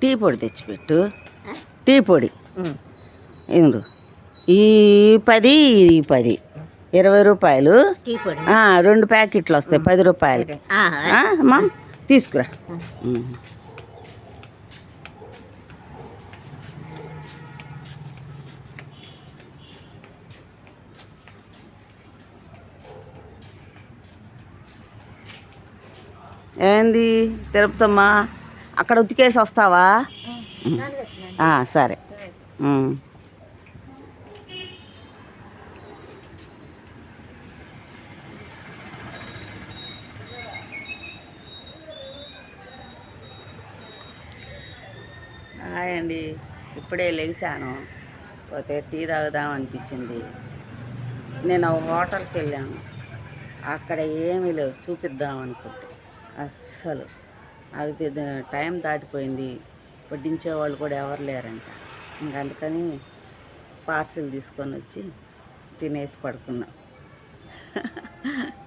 Tea పొడి తెచ్చిపెట్టు. Tea పొడి. ఇందు ఈ పది ఈ పది. ఇరవై రూపాయలు. టీ పొడి. ఆ, రెండు ప్యాకెట్లు వస్తాయి పది రూపాయలు ఆ, అమ్మా తీసుకురా. ఏంది? తిరుపతమ్మా? అక్కడ ఉతికేసి వస్తావా? సరే. హాయ్ అండి ఇప్పుడే లెగిసాను పోతే టీ తాగుదాం అనిపించింది. నేను హోటల్కి వెళ్ళాను. అక్కడ ఏమీ లేవు. చూపిద్దాం అనుకుంటే. అస్సలు. అది టైం దాటిపోయింది. వడ్డించే వాళ్ళు కూడా ఎవరు లేరంట. ఇంకా అందుకని పార్సిల్ తీసుకొని వచ్చి తినేసి పడుకున్నాం.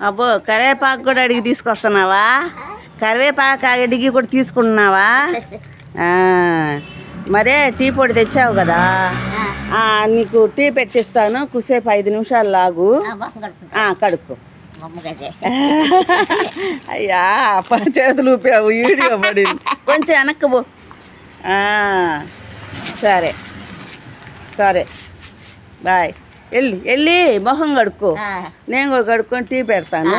అబ్బో కరివేపాకు కూడా అడిగి తీసుకొస్తున్నావా? కరివేపాకు అడిగి కూడా తీసుకుంటున్నావా? మరే టీ పొడి తెచ్చావు కదా? నీకు టీ పెట్టిస్తాను కుసేపు ఐదు నిమిషాలు లాగు. కడుక్కో. అయ్యా చేతులు ఊపావు వీడియో పడింది. కొంచెం వెనక్కి పో ఆ, సరే. సరే. బాయ్. వెళ్ళి వెళ్ళి మొహం కడుక్కో. నేను కూడా కడుక్కొని టీ పెడతాను.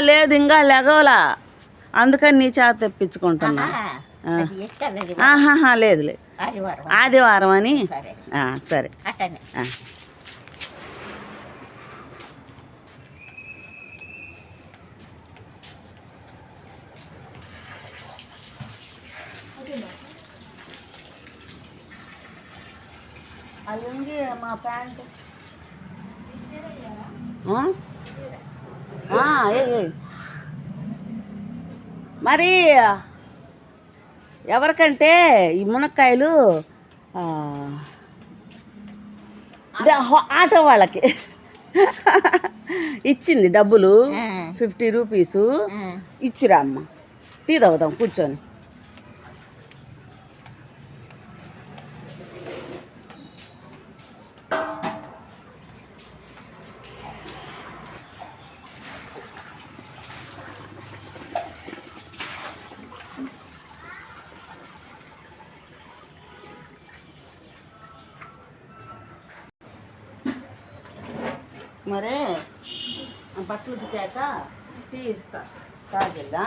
లేదు ఇంకా లెగవలా. అందుకని నీ చేత తెప్పించుకుంటున్నా. లేదు లేదు. ఆదివారం. అని. సరే. మా ప్యాంట్. మరి ఎవరికంటే ఈ మునక్కాయలు ఆటో వాళ్ళకి ఇచ్చింది డబ్బులు. Fifty rupees. ఇచ్చిరా అమ్మ. టీ తాగుదాం కూర్చొని. మరే బట్టలు ఉతికాక టీ ఇస్తా. తాగిద్దా?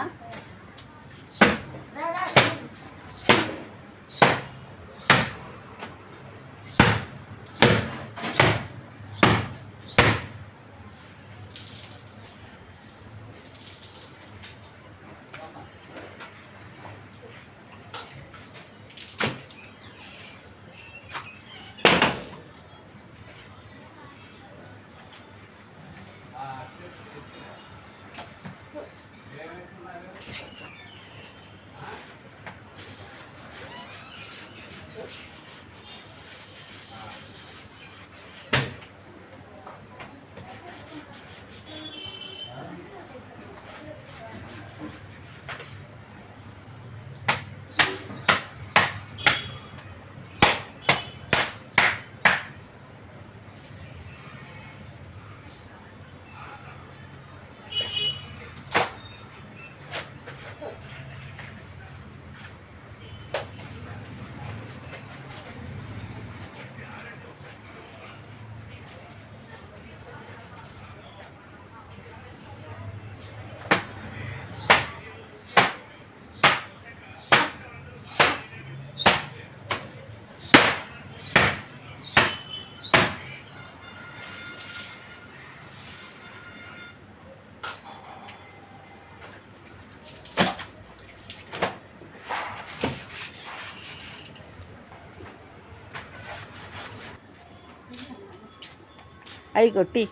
అవి కొట్టి.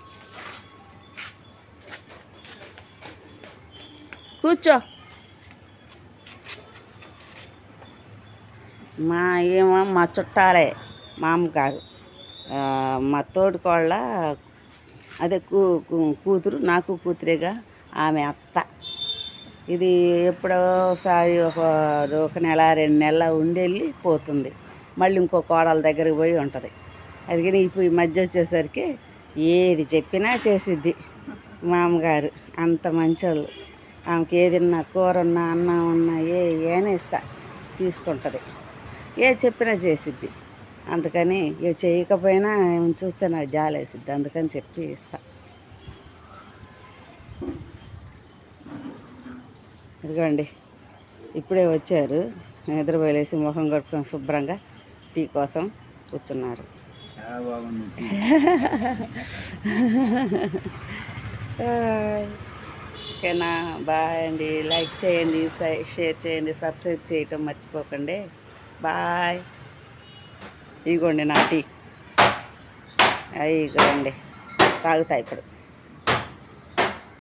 కూర్చో. మా ఏమో మా చుట్టాలే మా కాదు. ఆ, మా తోడుకోళ్ళ అదే కూ కూతురు నాకు కూతురేగా ఆమె అత్త. ఇది ఎప్పుడో ఒకసారి ఒక ఒక నెల రెండు నెలల ఉండెళ్ళి పోతుంది. మళ్ళీ ఇంకో కోడల దగ్గరికి పోయి ఉంటుంది. అది ఇప్పుడు ఈ మధ్య వచ్చేసరికి ఏది చెప్పినా చేసిద్ది మామగారు. అంత మంచోళ్ళు. ఆమెకి ఏదిన్నా కూర ఉన్నా అన్నం ఉన్నా ఏ ఏనే ఇస్తా. తీసుకుంటుంది. ఏ చెప్పినా చేసిద్ది. అందుకని ఇక చేయకపోయినా ఏమైనా చూస్తే నాకు జాలేసిద్ది. అందుకని చెప్పి ఇస్తా. ఇదిగోండి. ఇప్పుడే వచ్చారు. నిద్రపోయలేసి ముఖం కట్టుకొని శుభ్రంగా టీ కోసం కూర్చున్నారు. ఓకేనా బాయ్ అండి. లైక్ చేయండి షేర్ చేయండి సబ్స్క్రైబ్ చేయటం మర్చిపోకండి. బాయ్. ఇదిగోండి నా టీ. ఇదిగోండి తాగుతా ఇప్పుడు.